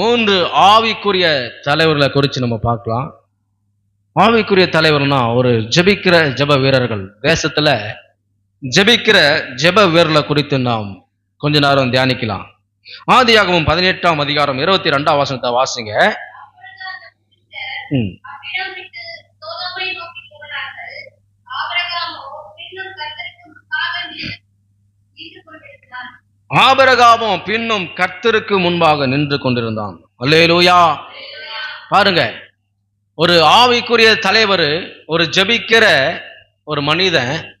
மூன்று ஆவிக்குரிய தலைவர்களை குறித்து நம்ம பார்க்கலாம். ஆவிக்குரிய தலைவர்னா ஒரு ஜெபிக்கிற ஜெப வீரர்கள். தேசத்துல ஜெபிக்கிற ஜெப வீரர்களை குறித்து நாம் கொஞ்ச நேரம் தியானிக்கலாம். ஆதியாகவும் பதினெட்டாம் அதிகாரம் இருபத்தி ரெண்டாம் வாசனத்தை வாசிங்க. ஆபரகாமும் பின்னும் கர்த்தருக்கு முன்பாக நின்று கொண்டிருந்தான். அல்லேலூயா. பாருங்க ஒரு ஆவிக்குரிய தலைவர் ஒரு ஜெபிக்கிற ஒரு மனிதன்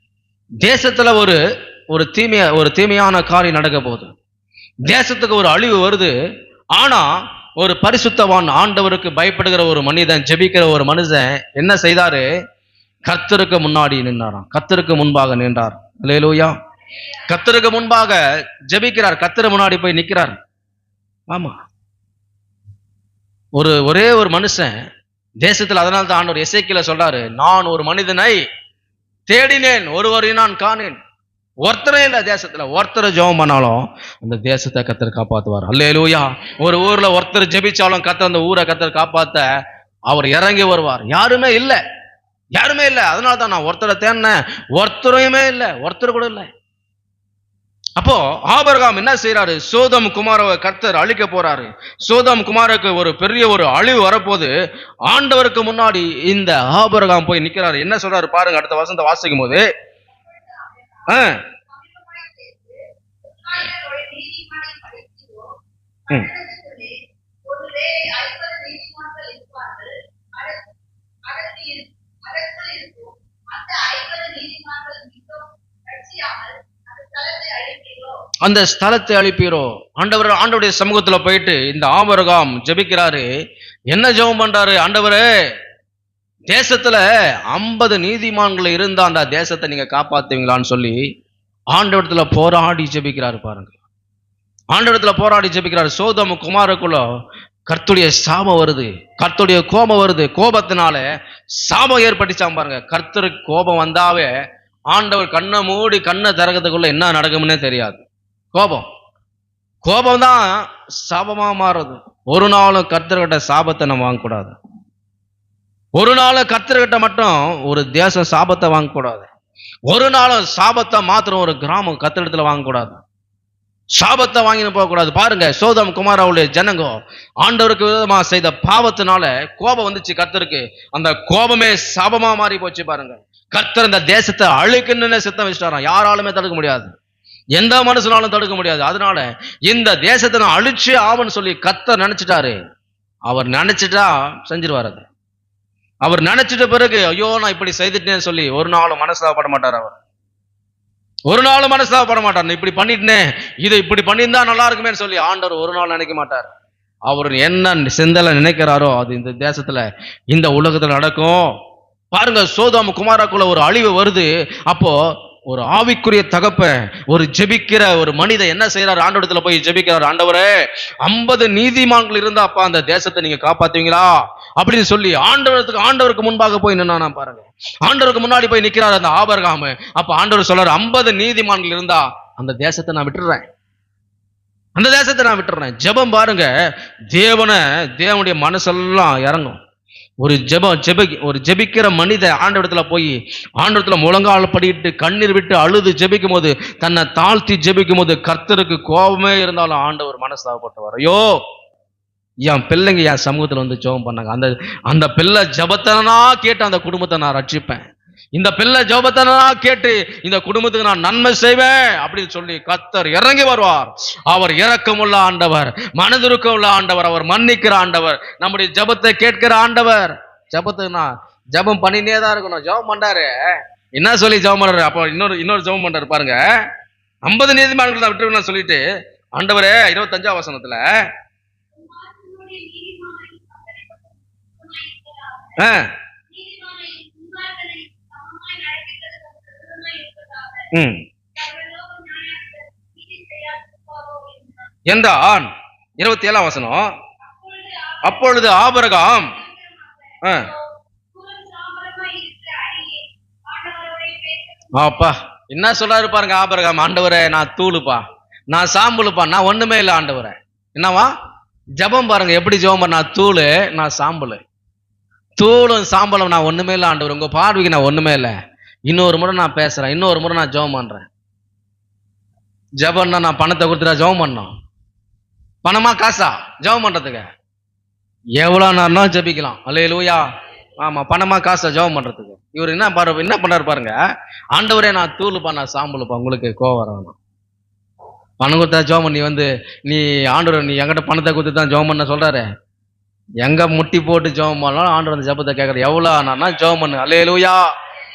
தேசத்துல ஒரு ஒரு தீமைய ஒரு தீமையான காரியம் நடக்க போகுது. தேசத்துக்கு ஒரு அழிவு வருது. ஆனா ஒரு பரிசுத்தவான் ஆண்டவருக்கு பயப்படுகிற ஒரு மனிதன் ஜெபிக்கிற ஒரு மனுஷன் என்ன செய்தாரு? கர்த்தருக்கு முன்னாடி நின்றாராம். கர்த்தருக்கு முன்பாக நின்றார். இல்லையிலூயா கர்த்தருக்கு முன்பாக ஜெபிக்கிறார். கர்த்தர் முன்னாடி போய் நிக்கிறார். ஆமா. ஒரு ஒரே ஒரு மனுஷன் தேசத்துல அதனால தான் ஆண்டவர் எசேக்கியல சொல்றாரு நான் ஒரு மனிதனை தேடினேன் ஒருவரை நான் காணேன். ஒருத்தரே இல்ல தேசத்துல. ஒருத்தர் ஜெபம் பண்ணாலும் அந்த தேசத்தை கத்தர் காப்பாத்துவார். அல்லேலூயா. ஒரு ஊர்ல ஒருத்தர் ஜெபிச்சாலும் கத்தர் அந்த ஊரை கத்தர் காப்பாத்த அவர் இறங்கி வருவார். யாருமே இல்ல. யாருமே இல்ல. அதனால தான் நான் ஒருத்தரை தேடினேன். ஒருத்தரையுமே இல்ல. ஒருத்தர் கூட இல்லை. அப்போ ஆபரகாம் என்ன செய்யறாரு சோதம் குமாரவை கர்த்தர் அழிக்க போறாரு. சோதம் குமாருக்கு ஒரு பெரிய ஒரு அழிவு வரப்போது. ஆண்டவருக்கு முன்னாடி இந்த ஆபரகாம் போய் நிக்கிறாரு. என்ன சொல்றாரு பாருங்க அடுத்த வசந்த வாசிக்கும் போது ஆ, ம். அந்த ஐம்பது நீதிமான்கள் அந்த அந்த ஸ்தலத்தை அழிப்பீரோ? ஆண்டவர் ஆண்டவருடைய சமூகத்துல போயிட்டு இந்த ஆமரகம் ஜெபிக்கிறாரு. என்ன ஜெபம் பண்றாரு? ஆண்டவரே தேசத்துல ஐம்பது நீதிமான்கள் இருந்தா அந்த தேசத்தை நீங்க காப்பாத்துவீங்களான்னு சொல்லி ஆண்டவரத்துல போராடி ஜெபிக்கிறாரு பாருங்க. ஆண்டவரத்துல போராடி ஜபிக்கிறாரு. சோதம குமாரக்குள்ள கர்த்துடைய சாபம் வருது. கர்த்துடைய கோபம் வருது. கோபத்தினால சாபம் ஏற்பட்டுச்சாம் பாருங்க. கர்த்தருக்கு கோபம் வந்தாவே ஆண்டவர் கண்ணை மூடி கண்ணை திறக்கிறதுக்குள்ள என்ன நடக்கும்னே தெரியாது. கோபம். கோபம் தான் சாபமா மாறுது. ஒரு நாளும் கர்த்தர்கிட்ட சாபத்தை நம்ம வாங்கக்கூடாது. ஒரு நாளும் கர்த்தர்கிட்ட மட்டும் ஒரு தேசம் சாபத்தை வாங்கக்கூடாது. ஒரு நாளும் சாபத்தை மாத்திரம் ஒரு கிராமம் கத்திரத்தில் வாங்கக்கூடாது. சாபத்தை வாங்கின்னு போகக்கூடாது. பாருங்க சோதம் குமாராவுடைய ஜனங்கோ ஆண்டவருக்கு விதமா செய்த பாவத்தினால கோபம் வந்துச்சு கர்த்தருக்கு. அந்த கோபமே சாபமா மாறி போச்சு பாருங்க. கர்த்தர் இந்த தேசத்தை அழுக்குன்னு சித்தம் வச்சுட்டாராம். யாராலுமே தடுக்க முடியாது. எந்த மனுஷனாலும் தடுக்க முடியாது. அதனால இந்த தேசத்தை நான் அழிச்சே ஆவன்னு சொல்லி கத்த நினைச்சிட்டாரு. அவர் நினைச்சிட்டா செஞ்சிருவார் அது. அவர் நினைச்சிட்ட பிறகு ஐயோ நான் இப்படி செய்துட்டேன்னு சொல்லி ஒரு நாளும் மனசாகப்பட மாட்டார் அவர். ஒரு நாளும் மனசாகப்பட மாட்டார். இப்படி பண்ணிட்டேன் இதை இப்படி பண்ணியிருந்தா நல்லா இருக்குமேன்னு சொல்லி ஆண்டவர் ஒரு நாள் நினைக்க மாட்டார். அவர் என்ன சிந்தலை நினைக்கிறாரோ அது இந்த தேசத்துல இந்த உலகத்துல நடக்கும். பாருங்க சோதாம குமாராக்குள்ள ஒரு அழிவு வருது. அப்போ ஒரு ஆவிக்குரிய தகப்ப ஒரு ஜெபிக்கிற ஒரு மனிதன் என்ன செய்யறாரு ஆண்டவரத்துல போய் ஜெபிக்கிறார். ஆண்டவரே ஐம்பது நீதிமான்கள் இருந்தா அப்பா அந்த தேசத்தை நீங்க காப்பாத்துவீங்களா? அப்படின்னு சொல்லி ஆண்டவரத்துக்கு ஆண்டவருக்கு முன்பாக போய் நின்னா பாருங்க. ஆண்டவருக்கு முன்னாடி போய் நிக்கிறார் அந்த ஆபரகாம. அப்ப ஆண்டவர் சொல்றாரு ஐம்பது நீதிமான்கள் இருந்தா அந்த தேசத்தை நான் விட்டுறேன். அந்த தேசத்தை நான் விட்டுறேன். ஜெபம் பாருங்க தேவனை தேவனுடைய மனசெல்லாம் இறங்கும். ஒரு ஜெப ஜெப ஒரு ஜெபிக்கிற மனித ஆண்டவரத்தில் போய் ஆண்டவரத்தில் முழங்கால் படிட்டு கண்ணீர் விட்டு அழுது ஜெபிக்கும் போது தன்னை தாழ்த்தி ஜெபிக்கும் போது கர்த்தருக்கு கோபமே இருந்தாலும் ஆண்டவர் மனசாகப்பட்டவர் ஐயோ என் பிள்ளைங்க என் சமூகத்தில் வந்து ஜெபம் பண்ணாங்க. அந்த அந்த பிள்ளை ஜபத்தனா கேட்டு அந்த குடும்பத்தை நான் ரட்சிப்பேன். இந்த பிள்ளை ஜெபத்தனா கேட்டு இந்த குடும்பத்துக்கு நான் நன்மை செய்வேன் அப்படின்னு சொல்லி கத்தர் இறங்கி வருவார். அவர் இரக்கமுள்ள ஆண்டவர் மனதுருக்கம் உள்ள ஆண்டவர் அவர் மன்னிக்கிற ஆண்டவர் நம்முடைய ஜெபத்தை கேட்கிற ஆண்டவர். ஜெபத்துக்கு நான் ஜெபம் பண்ணினே தான் இருக்கணும். ஜெபம் பண்ணாரு என்ன சொல்லி ஜெபம் பண்றாரு? அப்போ இன்னொரு இன்னொரு ஜெபம் பண்றாரு பாருங்க. ஐம்பது நீதிமன்றங்கள் நான் சொல்லிட்டு ஆண்டவரே இருபத்தஞ்சாம் வசனத்துல ஆ, ம். என்றான். இருபத்தி ஏழாம் வசனம். அப்பொழுது ஆபரகாம் அப்பா என்ன சொல்றாரு பாருங்க ஆபரகாம் ஆண்டவரே நான் தூளுப்பா நான் சாம்பலுப்பா நான் ஒண்ணுமே இல்லை ஆண்டவரே. என்னவா? ஜெபம் பாருங்க எப்படி ஜெபம் பண்ணா தூள் நான் சாம்பல். தூளும் சாம்பலும் நான் ஒண்ணுமே இல்லை ஆண்டவர். உங்க பார்வைக்கு நான் ஒண்ணுமே இல்லை. இன்னொரு முறை நான் பேசுறேன். இன்னொரு முறை நான் ஜெபம் பண்றேன். ஜெபம்னா நான் பணத்தை கொடுத்துட்டா ஜெபம் பண்ணோம். பணமா காசா? ஜெபம் பண்றதுக்கு. எவ்வளோ நேரம்னா ஜெபிக்கலாம். அல்லே லூயா ஆமா பணமா காசா ஜெபம் பண்றதுக்கு. இவர் என்ன பாரு என்ன பண்ணாரு பாருங்க. ஆண்டவரே நான் தூளுப்பா நான் சாம்பலுப்பா உங்களுக்கு கோவம் வரணும் பணம் கொடுத்தா ஜெபம் பண்ணி வந்து நீ ஆண்டவர் நீ எங்கிட்ட பணத்தை கொடுத்து தான் ஜோம் பண்ண சொல்றாரு. எங்க முட்டி போட்டு ஜெபம் பண்ணாலும் ஆண்டவர் அந்த ஜெபத்தை கேட்கறது எவ்வளோ ஆனா ஜெபம் பண்ணு. அல்லே லூயா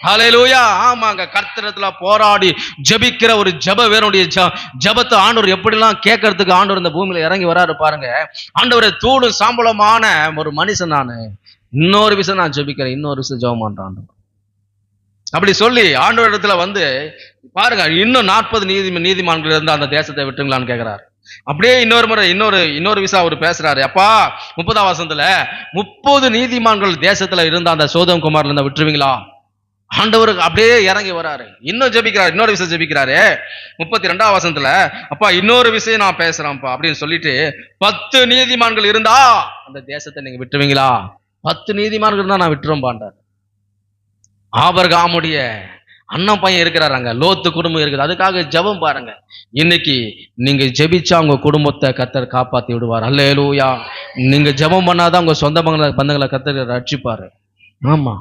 ஹalleluya. ஆமாங்க கர்த்தரத்துல போராடி ஜெபிக்கிற ஒரு ஜெப வேறுடைய ஜ- ஜெபத்தை ஆண்டவர் எப்படிலாம் கேட்கறதுக்கு ஆண்டவர் இந்த பூமியில இறங்கி வராரு பாருங்க. ஆண்டவரை தூளும் சாம்பளமான ஒரு மனுஷன் நானு. இன்னொரு விஷயம் நான் ஜெபிக்கிறேன் இன்னொரு விஷயம் ஜபம் பண்றேன் அப்படி சொல்லி ஆண்டவர் இடத்துல வந்து பாருங்க இன்னும் நாற்பது நீதி நீதிமான்கள் இருந்தால் அந்த தேசத்தை விட்டுங்களான்னு கேட்கிறாரு அப்படியே இன்னொரு முறை இன்னொரு இன்னொரு விசா அவர் பேசுறாரு. அப்பா முப்பதாம் வசந்தத்துல முப்பது நீதிமான்கள் தேசத்துல இருந்த அந்த சோதம் குமார்ல இருந்தா விட்டுருவீங்களா? ஆண்டவருக்கு அப்படியே இறங்கி வராரு. இன்னும் ஜெபிக்கிறாரு இன்னொரு விஷயம் ஜெபிக்கிறாரு. முப்பத்தி ரெண்டாம் வசனத்துல அப்பா இன்னொரு விஷயம் நான் பேசுறேன்ப்பா அப்படின்னு சொல்லிட்டு பத்து நீதிமான்கள் இருந்தா அந்த தேசத்தை நீங்க விட்டுருவீங்களா? பத்து நீதிமான்கள் இருந்தா நான் விட்டுருவேன்பாண்டார் ஆபர்காமுடைய அண்ணன் பையன் இருக்கிறாரு அங்க லோத்து குடும்பம் இருக்குது. அதுக்காக ஜெபம் பாருங்க. இன்னைக்கு நீங்க ஜெபிச்சா உங்க குடும்பத்தை கத்தர் காப்பாத்தி விடுவார். அல்லேலூயா. நீங்க ஜெபம் பண்ணாதான் உங்க சொந்த பந்தங்களை கத்தர் ரட்சிப்பாரு. ஆமா.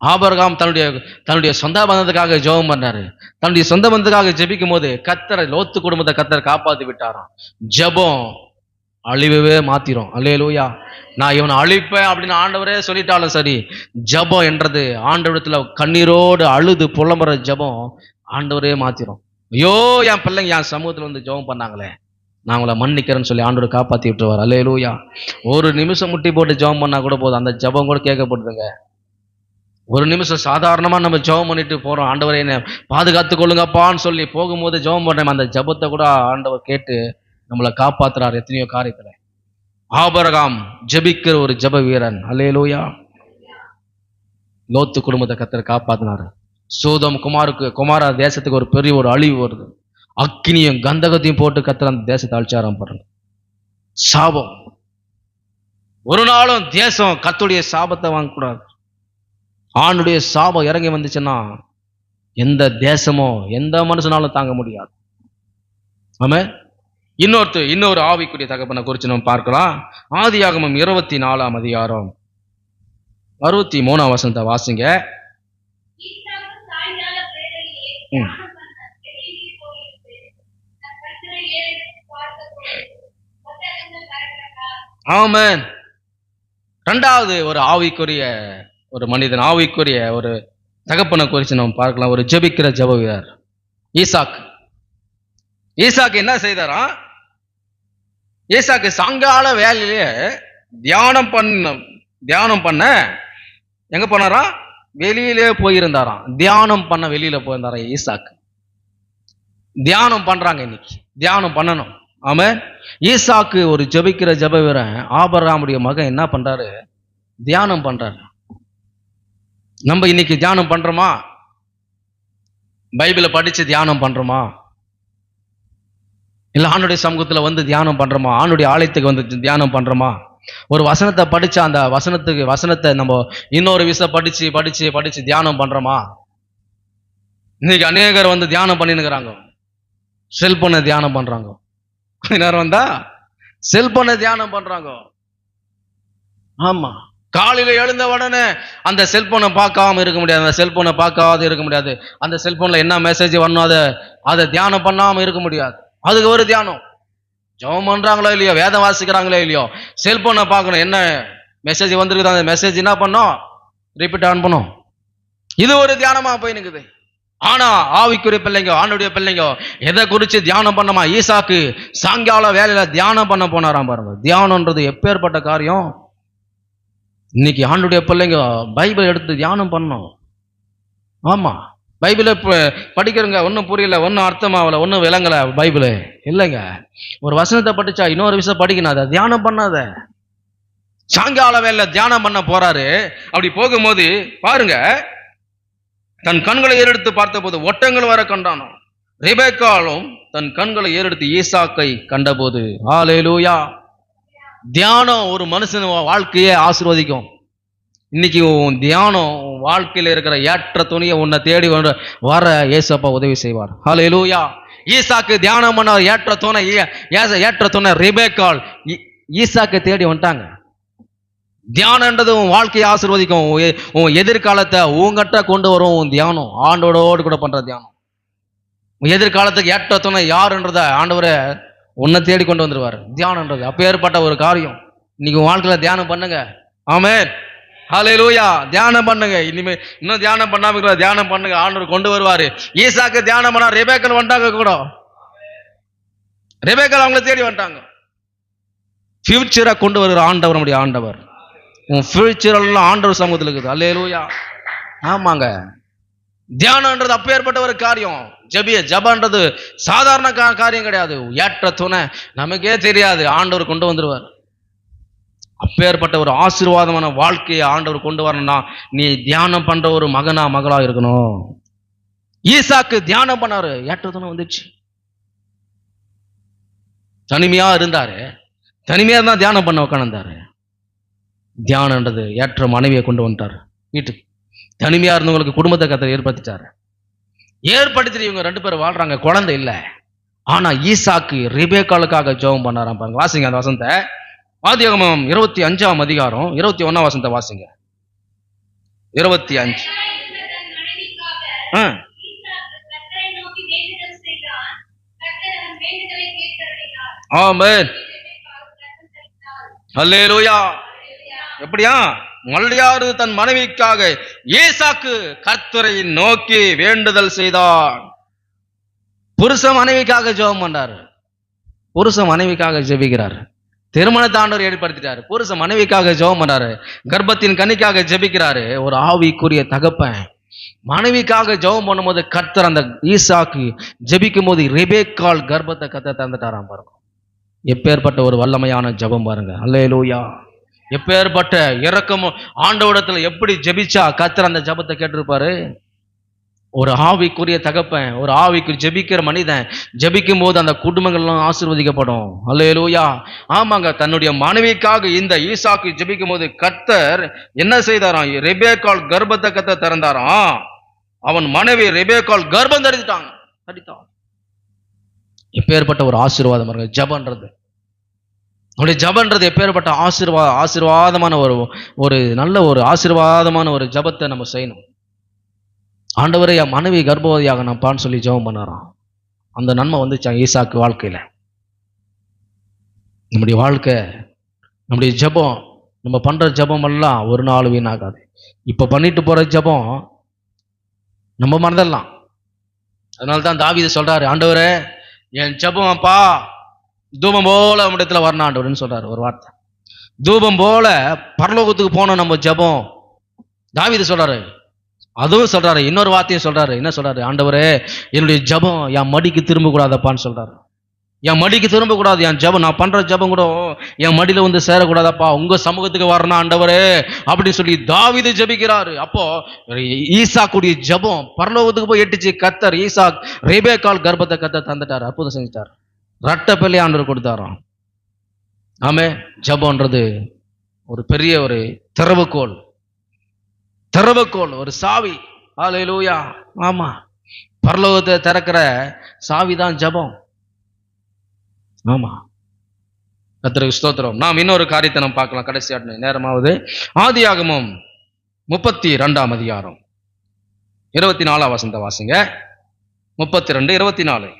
ஆபரகாம் தன்னுடைய தன்னுடைய சொந்த பந்தத்துக்காக ஜெபம் பண்ணாரு. தன்னுடைய சொந்த பந்தத்துக்காக ஜெபிக்கும் போது கத்தரை லோத்து குடும்பத்தை கத்தரை காப்பாத்தி விட்டாராம். ஜெபம் அழிவவே மாத்திரும். அல்லையலூயா நான் இவனை அழிப்பேன் அப்படின்னு ஆண்டவரே சொல்லிட்டாலும் சரி ஜெபம் என்றது ஆண்டவரத்துல கண்ணீரோடு அழுது புலம்புற ஜெபம் ஆண்டவரே மாத்திரும். ஐயோ என் பிள்ளைங்க என் சமூகத்துல வந்து ஜெபம் பண்ணாங்களே. நான் உங்களை மன்னிக்கிறேன்னு சொல்லி ஆண்டவர் காப்பாற்றி விட்டுருவார். அல்லையலூயா ஒரு நிமிஷம் முட்டி போட்டு ஜெபம் பண்ணா கூட போதும். அந்த ஜெபம் கூட கேட்கப்படுதுங்க. ஒரு நிமிஷம் சாதாரணமா நம்ம ஜெபம் பண்ணிட்டு போறோம். ஆண்டவரை என்ன பாதுகாத்து கொள்ளுங்கப்பான்னு சொல்லி போகும்போது ஜெபம் பண்ண அந்த ஜெபத்தை கூட ஆண்டவர் கேட்டு நம்மளை காப்பாத்துறாரு. எத்தனையோ காரியத்தில். ஆபரகாம் ஜெபிக்கிற ஒரு ஜெப வீரன். அல்லேலூயா. லோத்து குடும்பத்தை கத்தர் காப்பாத்தினாரு. சோதம் குமாருக்கு குமார தேசத்துக்கு ஒரு பெரிய ஒரு அழிவு வருது. அக்கினியும் கந்தகத்தையும் போட்டு கத்தர் அந்த தேசத்தை அழிச்சாராம் பாருங்க சாபம். ஒரு நாளும் தேசம் கத்துடைய சாபத்தை வாங்கக்கூடாது. ஆணுடைய சாபம் இறங்கி வந்துச்சுன்னா எந்த தேசமோ எந்த மனுஷனாலும் தாங்க முடியாது. ஆமே இன்னொருத்து இன்னொரு ஆவிக்குரிய தகப்பனை குறித்து நம்ம பார்க்கலாம். ஆதியாகமம் இருபத்தி நாலாம் அதிகாரம். அறுபத்தி மூணாம் வசனத்தை வாசிங்க. ஈசாக்கு ரெண்டாவது ஒரு ஆவிக்குரிய ஒரு மனிதன் ஆவிக்குரிய ஒரு தகப்பனை குறித்து நம்ம பார்க்கலாம். ஒரு ஜெபிக்கிற ஜெப வீரர் ஈசாக் ஈசாக்கு என்ன செய்தாராம் ஈசாக்கு சாயங்கால வேலையிலே தியானம் பண்ண தியானம் பண்ண எங்க போனாரா? வெளியிலே போயிருந்தாராம். தியானம் பண்ண வெளியில போயிருந்தாரா ஈசாக்கு தியானம் பண்றாங்க இன்னைக்கு. தியானம் பண்ணணும். ஆம ஈசாக்கு ஒரு ஜெபிக்கிற ஜப வீரன் ஆபராமுடைய மகன் என்ன பண்றாரு? தியானம் பண்றாரு. நம்ம இன்னைக்கு தியானம் பண்றோமா? பைபிளை படிச்சு தியானம் பண்றோமா? இல்ல ஆணுடைய சமூகத்துல வந்து தியானம் பண்றோமா? ஆணுடைய ஆலயத்துக்கு வந்து தியானம் பண்றோமா? ஒரு வசனத்தை படிச்சா அந்த வசனத்துக்கு வசனத்தை நம்ம இன்னொரு விஷயம் படிச்சு படிச்சு படிச்சு தியானம் பண்றோமா? இன்னைக்கு அநேகர் வந்து தியானம் பண்ணினுக்கிறாங்க. செல்போனை தியானம் பண்றாங்க. கொஞ்ச நேரம் வந்தா செல்போனை தியானம் பண்றாங்க. ஆமா. காலையில் எழுந்த உடனே அந்த செல்போனை பார்க்காம இருக்க முடியாது. அந்த செல்போனை பார்க்காத இருக்க முடியாது. அந்த செல்போனில் என்ன மெசேஜ் வரணும் அதை அதை தியானம் பண்ணாமல் இருக்க முடியாது. அதுக்கு ஒரு தியானம். ஜெபம் பண்ணுறாங்களோ இல்லையோ வேதம் வாசிக்கிறாங்களோ இல்லையோ செல்போனை பார்க்கணும். என்ன மெசேஜ் வந்திருக்குது அந்த மெசேஜ் என்ன பண்ணும்? ரிப்பீட் ஆன் பண்ணும். இது ஒரு தியானமாக போய் நிற்குது ஆனா ஆவிக்குரிய பிள்ளைங்க ஆணுடைய பிள்ளைங்க எதை குறித்து தியானம் பண்ணமா? ஈசாக்கு சாயங்கால வேலையில் தியானம் பண்ண போனாராம் பாருங்க. தியானன்றது எப்பேற்பட்ட காரியம்? இன்னைக்கு ஆண்டுடைய பிள்ளைங்க பைபிள் எடுத்து தியானம் பண்ணோம் ஆமாம் பைபிளை இப்போ படிக்கிறவங்க ஒன்றும் புரியல ஒன்றும் அர்த்தமாகல ஒன்றும் விளங்கலை பைபிளு. இல்லைங்க. ஒரு வசனத்தை படிச்சா இன்னொரு விஷயம் படிக்கணும். அதை தியானம் பண்ணாத. சாயங்கால வேலை தியானம் பண்ண போறாரு. அப்படி போகும்போது பாருங்க. தன் கண்களை ஏறெடுத்து பார்த்தபோது ஒட்டங்கள் வர கண்டானோ. ரிபேக்காலும் தன் கண்களை ஏறெடுத்து ஈசாக்கை கண்டபோது. ஆலேலூயா தியானம் ஒரு மனுஷன் வாழ்க்கையை ஆசீர்வதிக்கும். இன்னைக்கு உன் தியானம் உன் வாழ்க்கையில் இருக்கிற ஏற்ற துணியை உன்னை தேடி வர வர ஏசப்பா உதவி செய்வார். ஹலோ ஹalleluya ஈசாக்கு தியானம் பண்ண ஏற்ற துணை ஏ- ஏற்ற துணை ரிபேக்கால் ஈ- ஈசாக்கு தேடி வந்துட்டாங்க. தியானன்றது உன் வாழ்க்கையை ஆசிர்வதிக்கும். உன் எதிர்காலத்தை உங்ககிட்ட கொண்டு வரும் உன் தியானம். ஆண்டோடோடு கூட பண்ற தியானம். உன் எதிர்காலத்துக்கு ஏற்ற துணை யாருன்றத ஆண்டவரை உன்னை தேடி கொண்டு வந்துருவார். தியானன்றது அப்பேற்பட்ட ஒரு காரியம். இன்னைக்கு வாழ்க்கையில் தியானம் பண்ணுங்க. ஆமென். லூயா தியானம் பண்ணுங்க. இனிமே இன்னும் தியானம் பண்ணாம இருக்கிற தியானம் பண்ணுங்க. ஆண்டவர் கொண்டு வருவாரு. ஈசாக்கு தியானம் பண்ணா ரெபேக்கல் வந்தாங்க கூட. ரெபேக்கல் அவங்கள தேடி வந்துட்டாங்க. ஃபியூச்சரை கொண்டு வருகிற ஆண்டவர் நம்முடைய ஆண்டவர். உன் ஃபியூச்சர் எல்லாம் ஆண்டவர் சமூகத்தில் இருக்குது. அல்லேலூயா ஆமாங்க. தியானம்ன்றது அப்பேற்பட்ட ஒரு காரியம். ஜபிய ஜபன்றது சாதாரண கா- காரியம் கிடையாது. ஏற்ற துணை. நமக்கே தெரியாது. ஆண்டவர் கொண்டு வந்துடுவார் அப்பேற்பட்ட ஒரு ஆசீர்வாதமான வாழ்க்கையை ஆண்டவர் கொண்டு வரணும்னா நீ தியானம் பண்ற ஒரு மகனா மகளா இருக்கணும். ஈசாக்கு தியானம் பண்ணாரு. ஏற்ற துணை வந்துச்சு. தனிமையா இருந்தாரு. தனிமையா தான் தியானம் பண்ண உட்காந்துருந்தாரு தியானன்றது ஏற்ற மனைவியை கொண்டு வந்துட்டார். வீட்டுக்கு. தனிமையா இருந்தவங்களுக்கு குடும்பத்தை கத்தை ஏற்படுத்திட்டாரு. ஏற்படுத்தி இவங்க ரெண்டு பேரும் வாழ்றாங்க. குழந்தை இல்லை. ஆனா ஈசாக்கு ரிபேக்காலுக்காக ஜோபம் பண்ணாராம் பாருங்க. வாசிங்க அந்த வசந்த ஆதியாகமம் இருபத்தி அஞ்சாம் அதிகாரம் இருபத்தி ஒன்னாம் வசந்த வாசிங்க. இருபத்தி அஞ்சு. ஆமே ஆ, அல்லேலூயா. எப்படியா? மல்லியாறு தன் மனைவிக்காக ஏசாக்கு கர்த்தரை நோக்கி வேண்டுதல் செய்தான். புருஷ மனைவிக்காக ஜெபம் பண்றாரு. புருஷ மனைவிக்காக ஜெபிக்கிறார். திருமணத்தை ஆண்டவர் ஏற்படுத்திட்டாரு. புருஷ மனைவிக்காக ஜெபம் பண்ணாரு கர்ப்பத்தின் கனிக்காக ஜெபிக்கிறாரு. ஒரு ஆவிக்குரிய தகப்பன். மனைவிக்காக ஜெபம் பண்ணும்போது கர்த்தர் அந்த ஈசாக்கு ஜெபிக்கும் போது ரெபேக்கால் கர்ப்பத்தை கத்த தந்துட்டாராம் பாருங்க. எப்பேற்பட்ட ஒரு வல்லமையான ஜெபம் பாருங்க. அல்லேலூயா. எப்பேற்பட்ட இறக்கமும் ஆண்டவடத்தில் எப்படி ஜெபிச்சா கத்தர் அந்த ஜெபத்தை கேட்டிருப்பாரு? ஒரு ஆவிக்குரிய தகப்பன் ஒரு ஆவிக்கு ஜெபிக்கிற மனிதன் ஜெபிக்கும் போது அந்த குடும்பங்கள்லாம் ஆசிர்வதிக்கப்படும். அல்லையலூயா ஆமாங்க தன்னுடைய மனைவிக்காக இந்த ஈசாக்கு ஜெபிக்கும் போது கத்தர் என்ன செய்தாராம்? ரெபேக்கால் கர்ப்பத்தை கத்த திறந்தாராம். அவன் மனைவி ரெபேக்கால் கர்ப்பம் தரித்தாங்க தடித்தான் எப்பேற்பட்ட ஒரு ஆசீர்வாதம் பாருங்க ஜபன்றது நம்முடைய ஜபன்றது எப்பேற்பட்ட ஆசீர்வா ஆசீர்வாதமான ஒரு ஒரு நல்ல ஒரு ஆசீர்வாதமான ஒரு ஜபத்தை நம்ம செய்யணும். ஆண்டவரை என் மனைவி கர்ப்பவதியாக நம்பான்னு சொல்லி ஜெபம் பண்ணுறான். அந்த நன்மை வந்துச்சான் ஈசாக்கு வாழ்க்கையில்? நம்முடைய வாழ்க்கை நம்முடைய ஜெபம் நம்ம பண்ணுற ஜபம் எல்லாம் ஒரு நாள் வீணாகாது. இப்போ பண்ணிட்டு போகிற ஜெபம் நம்ம மறந்துடலாம் அதனால தான் தாவீது சொல்கிறாரு ஆண்டவரே என் ஜெபம் அப்பா தூபம் போல இடத்துல வரணும் ஆண்டவர்னு சொல்றாரு ஒரு வார்த்தை. தூபம் போல பரலோகத்துக்கு போனோம் நம்ம ஜெபம். தாவீது சொல்றாரு அதுவும் சொல்றாரு இன்னொரு வார்த்தையும் சொல்றாரு என்ன சொல்றாரு? ஆண்டவரே என்னுடைய ஜெபம் என் மடிக்கு திரும்ப கூடாதப்பான்னு சொல்றாரு. என் மடிக்கு திரும்ப கூடாது என் ஜெபம் நான் பண்ற ஜெபம் கூட என் மடியில வந்து சேரக்கூடாதப்பா உங்க சமூகத்துக்கு வரணும் ஆண்டவரே அப்படின்னு சொல்லி தாவீது ஜெபிக்கிறாரு. அப்போ ஈசா கூடிய ஜெபம் பரலோகத்துக்கு போய் எட்டுச்சு கத்தர் ஈசா ரேபேக்கால் கர்ப்பத்தை கத்த தந்துட்டார் அற்புதம் செஞ்சுட்டார். ரட்டப்பள்ளி ஆண்டவர் கொடுத்தாராம். ஆமே ஜெபம்ன்றது ஒரு பெரிய ஒரு திறவுகோல். திறவுகோல் ஒரு சாவி. ஹalleluya. ஆமா. பரலோகத்தை திறக்கிற சாவி தான் ஜெபம். ஆமா. கர்த்தருக்கு ஸ்தோத்திரம். நாம் இன்னொரு காரியத்தை நம்ம பார்க்கலாம் கடைசி ஆட்டு நேரமாவது. ஆதியாகமம் முப்பத்தி ரெண்டாம் அதிகாரம். இருபத்தி நாலாம் வசந்த வாசிங்க. முப்பத்தி ரெண்டு இருபத்தி நாலு யாக்கோபு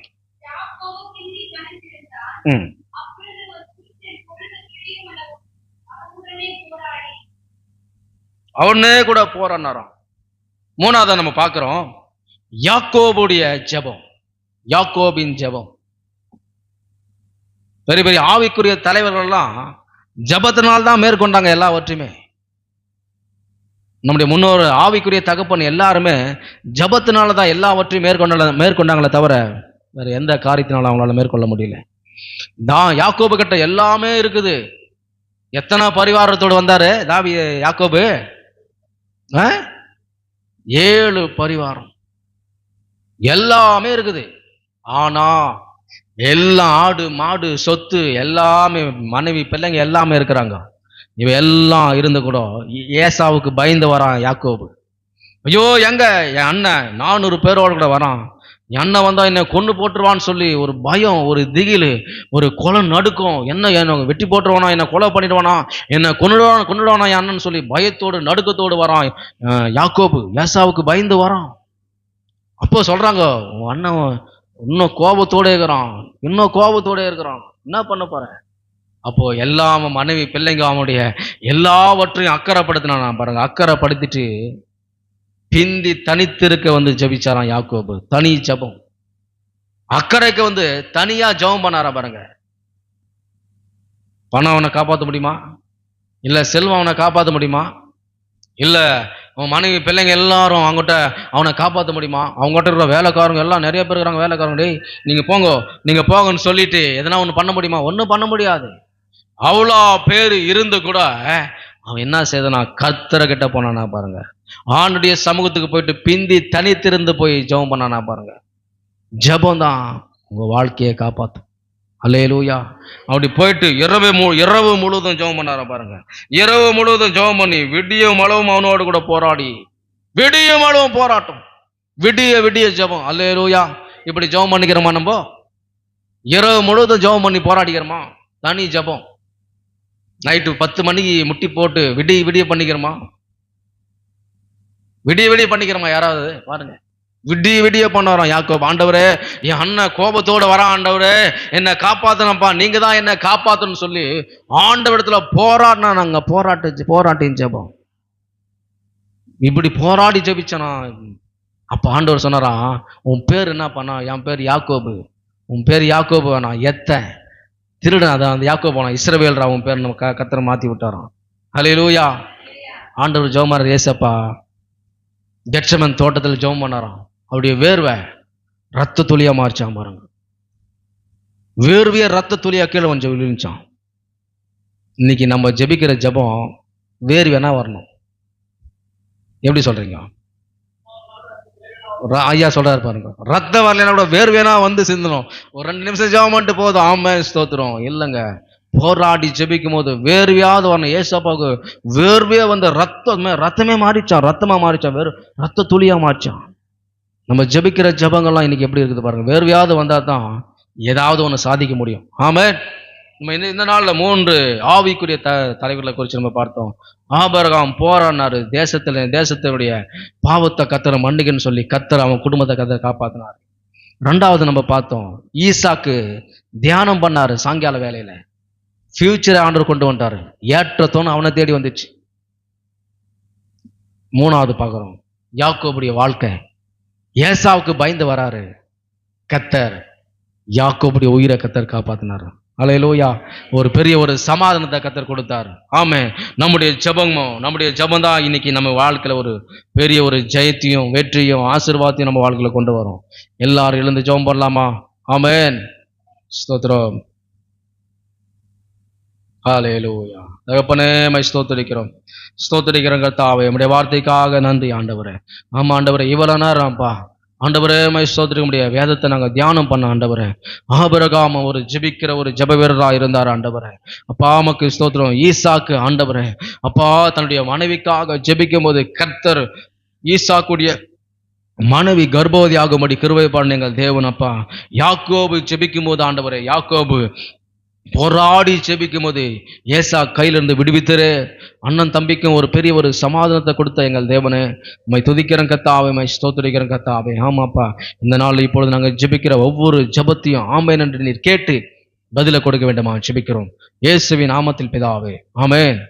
பிந்தி கனத்திருந்தான். ம் அப்பொழுது ஒரு புருஷன் பொழுது கிழியுமளவும் அவனுடனே போராடி அவனே கூட போறான்னாராம். மூணாவதா நம்ம பார்க்கிறோம் யாக்கோபுடைய ஜெபம். யாக்கோபின் ஜெபம். பெரிய பெரிய ஆவிக்குரிய தலைவர்கள்லாம் ஜெபத்தினால் தான் மேற்கொண்டாங்க எல்லாவற்றையுமே. நம்முடைய முன்னோர் ஆவிக்குரிய தகப்பன் எல்லாருமே ஜபத்தினால தான் எல்லாவற்றையும் மேற்கொண்ட மேற்கொண்டாங்களே தவிர வேற எந்த காரியத்தினாலும் அவங்களால மேற்கொள்ள முடியல. நான் யாக்கோபு கிட்ட எல்லாமே இருக்குது. எத்தனை பரிவாரத்தோடு வந்தாரு? தாவி யாக்கோபு? ஆ? ஏழு பரிவாரம். எல்லாமே இருக்குது. ஆனா எல்லாம் ஆடு மாடு சொத்து எல்லாமே மனைவி பிள்ளைங்க எல்லாமே இருக்கிறாங்க. இவ எல்லாம் இருந்து கூட ஏசாவுக்கு பயந்து வரான் யாக்கோபு. ஐயோ எங்க? என் அண்ணன் நானூறு பேரோடு கூட வரான். என்ன வந்தா என்னை கொண்டு போட்டுருவான்னு சொல்லி ஒரு பயம் ஒரு திகில் ஒரு கொலை நடுக்கும். என்ன என்ன வெட்டி போட்டுருவானா? என்னை கொலை பண்ணிடுவானா? என்ன கொண்டுடுவான் கொண்டுடுவானா என் அண்ணன் சொல்லி பயத்தோடு நடுக்கத்தோடு வரான். அஹ் யாக்கோபு ஏசாவுக்கு பயந்து வரான். அப்போ சொல்றாங்க உன் அண்ணன் இன்னும் கோபத்தோடு இருக்கிறான். இன்னும் கோபத்தோடு இருக்கிறான். என்ன பண்ண போற? அப்போ எல்லாம் மனைவி பிள்ளைங்க அவனுடைய எல்லாவற்றையும் அக்கறைப்படுத்தினான். பாருங்க அக்கறைப்படுத்திட்டு பிந்தி தனித்திருக்க வந்து ஜபிச்சாராம் யாக்கோபு. தனி ஜெபம். அக்கறைக்கு வந்து தனியா ஜெபம் பண்ணாரா பாருங்க. பணம் அவனை காப்பாற்ற முடியுமா? இல்ல செல்வம் அவனை காப்பாற்ற முடியுமா? இல்ல அவன் மனைவி பிள்ளைங்க எல்லாரும் அவங்ககிட்ட அவனை காப்பாற்ற முடியுமா? அவங்ககிட்ட இருக்கிற வேலைக்காரங்க எல்லாம் நிறைய பேர் இருக்கிறாங்க வேலைக்காரங்க. டேய் நீங்க போங்க நீங்க போங்கன்னு சொல்லிட்டு எதனா ஒன்று பண்ண முடியுமா? ஒன்றும் பண்ண முடியாது. அவ்வளோ பேர் இருந்து கூட அவன் என்ன செய்தனா கத்தரை கிட்ட போனானா பாருங்க. ஆண்டுடைய சமூகத்துக்கு போயிட்டு பிந்தி தனித்திருந்து போய் ஜெபம் பண்ணானா பாருங்க. ஜெபம் தான் உங்க வாழ்க்கையை காப்பாத்தும். அல்லேலூயா. அப்படி போயிட்டு இரவு மு இரவு முழுவதும் ஜெபம் பண்ணாரா பாருங்க. இரவு முழுவதும் ஜெபம் பண்ணி விடியும் அளவும் அவனோடு கூட போராடி விடியும் அளவும் போராட்டம். விடிய விடிய ஜெபம். அல்லேலூயா. இப்படி ஜெபம் பண்ணிக்கிறோமா நம்ம? இரவு முழுவதும் ஜெபம் பண்ணி போராடிக்கிறோமா? தனி ஜெபம். நைட்டு பத்து மணிக்கு முட்டி போட்டு விடிய விடிய பண்ணிக்கிறோமா? விடிய விடிய பண்ணிக்கிறோமா யாராவது? பாருங்க. விடிய விடிய பண்ண வரோம் ஆண்டவரே என் அண்ணன் கோபத்தோட வரான் ஆண்டவரே. என்னை காப்பாத்தனப்பா நீங்க தான் என்னை காப்பாத்தணும்னு சொல்லி ஆண்டவரிடத்துல போராடினா நாங்க போராட்டு போராட்டியும் ஜெபம். இப்படி போராடி ஜெபிச்சனா? அப்ப ஆண்டவர் சொன்னாரா உன் பேர் என்ன பண்ணா என் பேர் யாக்கோபு. உன் பேர் யாக்கோபு. வேணாம் எத்த. திருடன் அதான் அந்த யாக்கோபு வேணாம் இஸ்ரவேல்ரா உன் பேர் நம்ம க மாத்தி விட்டாரான் ஹலே லூயா ஆண்டவர் ஜோமார் ஏசப்பா. கெட்சமன் தோட்டத்தில் ஜெபம் பண்ணாராம். அவருடைய வேர்வை ரத்த துளியா மாறிச்சான் பாருங்க. வேர்வைய ரத்த துளியா கீழே கொஞ்சம் விழுந்துச்சான் இன்னைக்கு நம்ம ஜெபிக்கிற ஜெபம் வேர்வைனா வரணும். எப்படி சொல்றீங்க? ஐயா சொல்றாரு பாருங்க. ரத்தம் வரலைன்னா கூட வேர்வேனா வந்து சிந்தணும். ஒரு ரெண்டு நிமிஷம் ஜெபம் பண்ணிட்டு போதும். ஆமாம் ஸ்தோத்திரம். இல்லைங்க. போராடி ஜெபிக்கும் போது வேர்வையாவது வரணும் ஏசப்பாவுக்கு வேர்வையாக வந்து ரத்தமே ரத்தமே மாறிச்சான் ரத்தமாக மாறிச்சான் வேறு ரத்த துளியாக மாறிச்சான். நம்ம ஜெபிக்கிற ஜபங்கள்லாம் இன்னைக்கு எப்படி இருக்குது பாருங்க. வேர்வையாவது வந்தால் தான் ஏதாவது ஒன்று சாதிக்க முடியும். ஆமே நம்ம இந்த இந்த நாளில் மூன்று ஆவிக்குரிய த தலைவர்களை குறித்து நம்ம பார்த்தோம். ஆபரகாம் போராடினாரு. தேசத்தில் தேசத்தினுடைய பாவத்தை கத்தரை மண்ணுக்குன்னு சொல்லி கத்தரை அவன் குடும்பத்தை கத்தரை காப்பாற்றினார் ரெண்டாவது நம்ம பார்த்தோம். ஈசாக்கு தியானம் பண்ணார் சாயங்கால வேலையில் ஃபியூச்சரை ஆண்டவர் கொண்டு வந்துட்டாரு ஏற்றத்தோன்னு அவனை தேடி வந்துச்சு. மூணாவது பார்க்குறோம் யாக்கோபுடைய வாழ்க்கை. ஏசாவுக்கு பயந்து வராரு. கத்தர் யாக்கோபுடைய உயிரை கத்தர் காப்பாத்தினார். அலையலோயா ஒரு பெரிய ஒரு சமாதானத்தை கத்தர் கொடுத்தார். ஆமே நம்முடைய ஜெபமும் நம்முடைய ஜபம் தான் இன்னைக்கு நம்ம வாழ்க்கையில் ஒரு பெரிய ஒரு ஜெயத்தையும் வெற்றியும் ஆசீர்வாதத்தையும் நம்ம வாழ்க்கையில் கொண்டு வரும். எல்லாரும் எழுந்து ஜெபம் பண்ணலாமா? ஆமேன். ஸ்தோத்திரம். ஹalleluya தகப்பனே மை ஸ்தோத்தரிக்கிறோம். ஸ்தோத்திரிக்கிறோம் கர்த்தாவே. உம்முடைய வார்த்தைக்காக நன்றி ஆண்டவரே. ஆமா ஆண்டவரே இவ்வளவு நேரம்ப்பா ஆண்டவரே மை ஸ்தோத்திரிக்க முடிய வேதத்தை நாங்க தியானம் பண்ண ஆண்டவரே. ஆபரகாம ஒரு ஜெபிக்கிற ஒரு ஜப வீரராக இருந்தார் ஆண்டவரே. அப்பா நமக்கு ஸ்தோத்திரம். ஈசாக்கு ஆண்டவரே. அப்பா தன்னுடைய மனைவிக்காக ஜபிக்கும் போது கர்த்தர் ஈசாக்குடைய மனைவி கர்ப்பவதி ஆகும்படி கிருவை பண்ணுங்கள் தேவன் அப்பா. யாக்கோபு ஜெபிக்கும் போது ஆண்டவரே யாக்கோபு போராடி ஜெபிக்கும் போது ஏசா கையிலிருந்து விடுவித்தரு. அண்ணன் தம்பிக்கும் ஒரு பெரிய ஒரு சமாதானத்தை கொடுத்த எங்கள் தேவனே. உண்மை துதிக்கிறேன் கத்தாவே உம்மை ஸ்தோத்திரிக்கிறேன் கத்தாவே ஆமாப்பா இந்த நாள் இப்பொழுது நாங்கள் ஜெபிக்கிற ஒவ்வொரு ஜெபத்தையும் ஆமை என்று நீர் கேட்டு பதிலை கொடுக்க வேண்டுமா? ஜெபிக்கிறோம். இயேசுவின் நாமத்தில் பிதாவே ஆமே